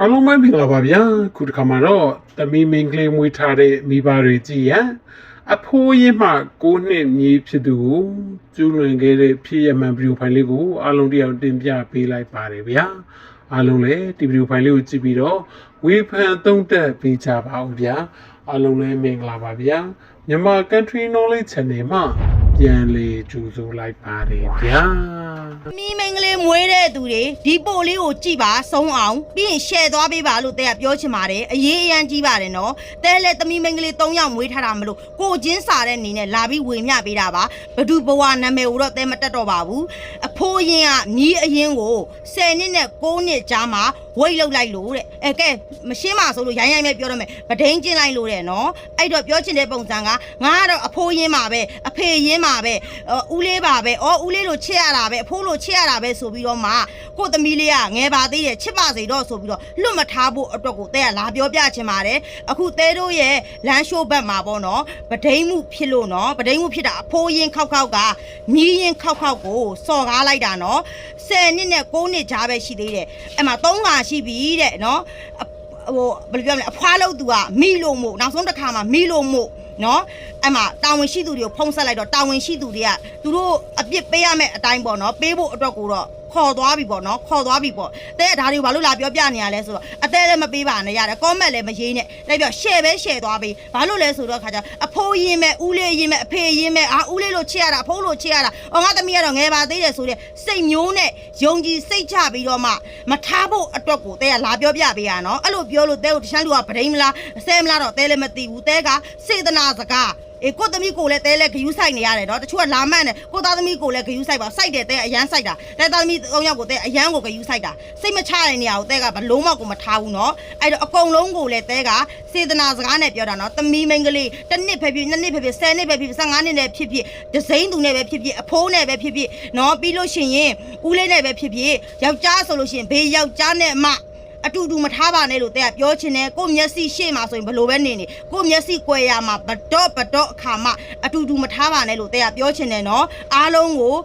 အားလုံးပဲမင်္ဂလာပါဗျာခုတစ်ခါမှာတော့သမီးမင်းကလေးမွေးထားတဲ့မိဘတွေကြည်ရန်အဖိုးရင်မှ9နှစ်မြေးဖြစ်သူကိုကျူးလွန်ခဲ့တဲ့ဖြစ်ရမှန်ဗီဒီယိုဖိုင်လေးကိုအားလုံးတရားတင်ပြပေးလိုက်ပါတယ်ဗျာအားလုံးလည်းဒီဗီဒီယိုဖိုင်လေးကိုကြည့်ပြီးတော့ဝေဖန်သုံးသပ်ပေးကြပါဦးဗျာအားလုံးလည်းမင်္ဂလာပါဗျာမြန်မာ Country Knowledge Channel မှာပြန်လေကြိုဆိုလိုက်ပါတယ်ဗျာ မီးမင်းကလေးမွေးတဲ့သူတွေဒီပို့လေးကိုကြည့်ပါဆုံးအောင်ပြီးရင် share သွားပေးပါလို့တဲ့ကပြောချင်ပါတယ်အရေးအယမ်းကြီးပါတယ်နော်တဲလဲသမီးမင်းကလေး၃ယောက်မွေးထားတာမလို့ကိုချင်းစာတဲ့အနေနဲ့လာပြီးဝေမျှပေးတာပါဘဒုဘဝနာမည်ကိုတော့တဲမတက်တော့ပါဘူးအဖိုးရင်ကမြီးအရင်ကို10နှစ်နဲ့9နှစ်ကြားမှာဝိတ်လောက်လိုက်လို့တဲ့အဲကဲမရှင်းပါဆိုလို့ရိုင်းရိုင်းပဲပြောတော့မယ်ဗဒိန်းကျင်းလိုက်လို့တဲ့နော်အဲ့တော့ပြောချင်တဲ့ပုံစံကငါကတော့အဖိုးရင်ပါပဲအဖေရင်ပါပဲအော်ဦးလေးပါပဲအော်ဦးလေးလိုချစ်ရတာပဲအဖိုးလိုချစ်ရတာပဲဆိုပြီးတော့မှ ကို့သမီးလေးကငယ်ပါသေးတယ်ချစ်ပါစေတော့ဆိုပြီးတော့လွတ်မထားဖို့အတွက်ကိုတဲ့ကလာပြောပြချင်ပါတယ်အခုတဲတို့ရဲ့လမ်းရှိုးဘက်မှာပေါ့နော်ဗဒိန်းမှုဖြစ်လို့နော်ဗဒိန်းမှုဖြစ်တာအဖိုးရင်ခောက်ခောက်ကမြီးရင်ခောက်ခောက်ကိုစော်ကားလိုက်တာနော်10နှစ်နဲ့9နှစ်ကြားပဲရှိသေးတယ်အဲ့မှာ3ခါရှိပြီတဲ့နော်အဟိုဘယ်လိုပြောမလဲအဖွားလို့သူကမိလို့မို့နောက်ဆုံးတစ်ခါမှာမိလို့မို့နော်အဲ့မှာတာဝန်ရှိသူတွေကိုဖုံးဆက်လိုက်တော့တာဝန်ရှိသူတွေကသူတို့အပြစ်ပေးရမယ့်အတိုင်းပေါ့နော်ပေးဖို့အတွက်ကိုတော့ ခေါ်သွားပြီပေါ့နော်ခေါ်သွားပြီပေါ့တဲ့ဒါတွေကိုဘာလို့လာပြောပြနေရလဲဆိုတော့အသေးလည်းမပေးပါနဲ့ရတယ် comment လည်းမရေးနဲ့လိုက်ပြော share ပဲ share သွားပြီဘာလို့လဲဆိုတော့ခါကျအဖိုးရင်မဲ့ဦးလေးရင်မဲ့အဖေရင်မဲ့အာဦးလေးလို့ချစ်ရတာအဖိုးလို့ချစ်ရတာအော်ငါသမီးကတော့ငယ်ပါသေးတယ်ဆိုတဲ့စိတ်မျိုးနဲ့ယုံကြည်စိတ်ချပြီးတော့မှမထားဖို့အတွက်ကိုတဲ့ကလာပြောပြပေးရနော်အဲ့လိုပြောလို့တဲ့ကိုတခြားလူကဗဒိမလားဆဲမလားတော့တဲလည်းမသိဘူးတဲကစေတနာစကား အေးကိုသမီးကိုလည်းတဲလဲဂယူးဆိုင်နေရတယ်နော်တချို့ကလာမှန်းတယ်ကိုသားသမီးကိုလည်းဂယူးဆိုင်ပါစိုက်တယ်တဲအရန်စိုက်တာတဲသားသမီး၃ယောက်ကိုတဲအရန်ကိုဂယူးဆိုင်တာစိတ်မချတဲ့နေရာကိုတဲကဘလုံးမကိုမထားဘူးနော်အဲ့တော့အကုန်လုံးကိုလည်းတဲကစေတနာစကားနဲ့ပြောတာနော်သမီးမိန်းကလေးတစ်နှစ်ပဲဖြစ်နှစ်နှစ်ပဲဖြစ်ဆယ်နှစ်ပဲဖြစ်15နှစ်နဲ့ဖြစ်ဖြစ်ဒစိမ့်သူနဲ့ပဲဖြစ်ဖြစ်အဖိုးနဲ့ပဲဖြစ်ဖြစ်နော်ပြီးလို့ရှိရင်ဦးလေးနဲ့ပဲဖြစ်ဖြစ်ယောက်ျားဆိုလို့ရှိရင်ဘေးယောက်ျားနဲ့အမ အတူတူမထားပါနဲ့လို့တဲ့ကပြောချင်တယ်ကိုမျက်စိရှေ့မှာဆိုရင်ဘယ်လိုပဲနေနေကိုမျက်စိကွယ်ရမှာဘတော့ဘတော့အခါမှအတူတူမထားပါနဲ့လို့တဲ့ကပြောချင်တယ်နော်အားလုံးကို